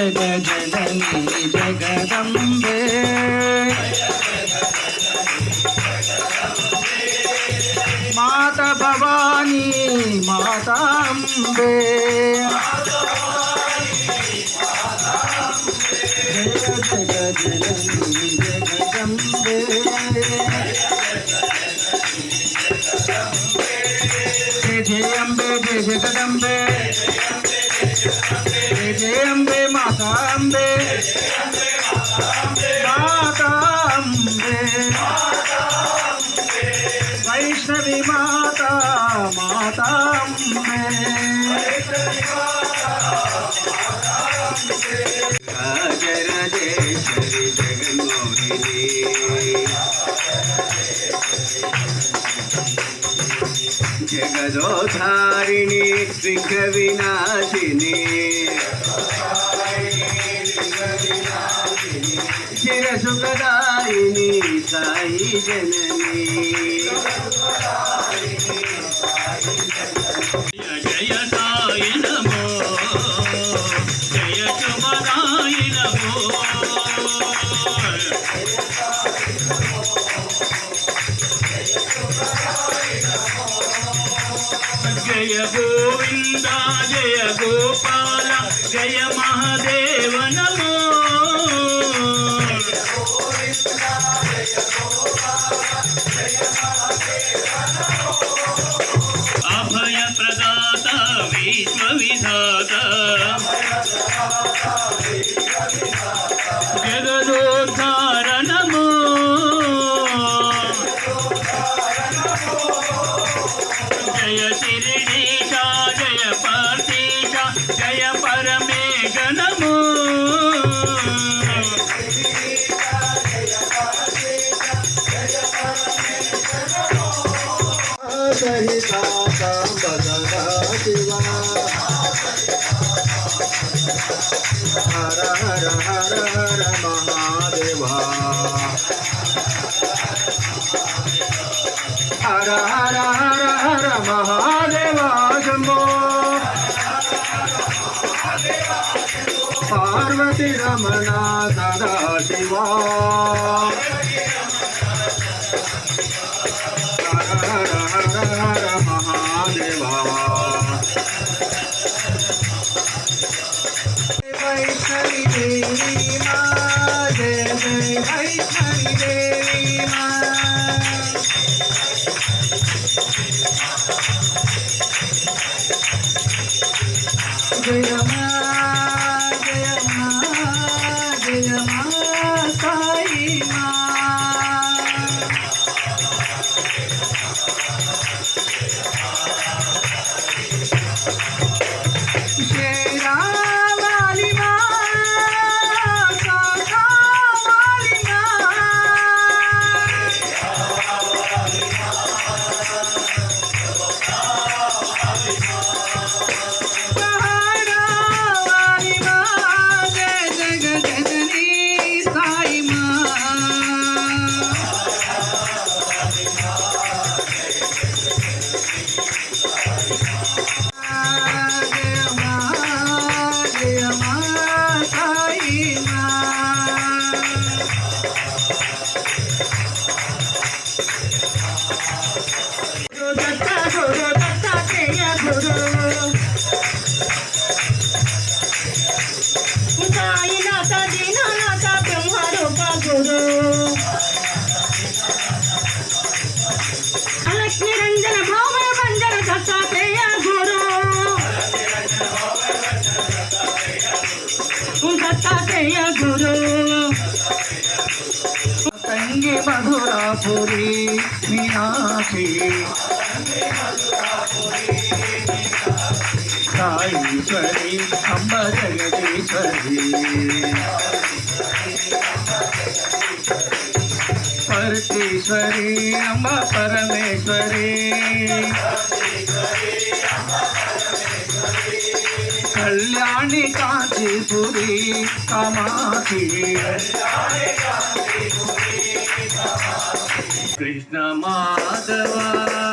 జగనీ జగదంబే మాత భవానీ మాతాంబే జగ జగనీ జగదంబే जय जय अम्बे जय जगदम्बे जय जय अम्बे माता अम्बे माता अम्बे वैष्णवी माता माता अम्बे జగదోధారిణి శృంగ వినాశిని. చిర సుఖదాయిని సాయి జనని. జగదోద్ధార నమో జయ శిరిడీశ జయ పార్థీశ జయ పరమేశ हर हर हर हर महादेव हर हर हर हर महादेव शंभो पार्वती रमना सदा शिवा हर हर हर జయ మా మధురాపురి మీనాక్షి సాయీశ్వరి అంబ జగదీశ్వరి పరతీశ్వరి అంబ పరమేశ్వరి. కళ్యాణి కాంచీపురి కామాక్షి. కృష్ణ మాధవా.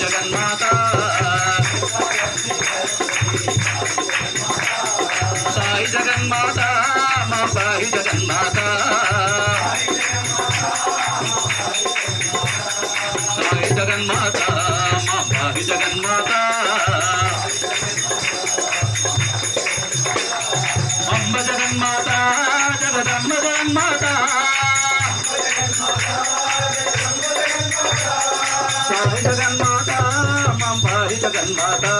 జగన్మాత సాయి జగన్మాత మా సాయి జగన్మాత. జగన్మాత మా సాయి జగన్మాత. అంబ జగన్మాత జగదమ్మ జగన్మాత. సాయి జగన్మాత మా సాయి జగన్మాత.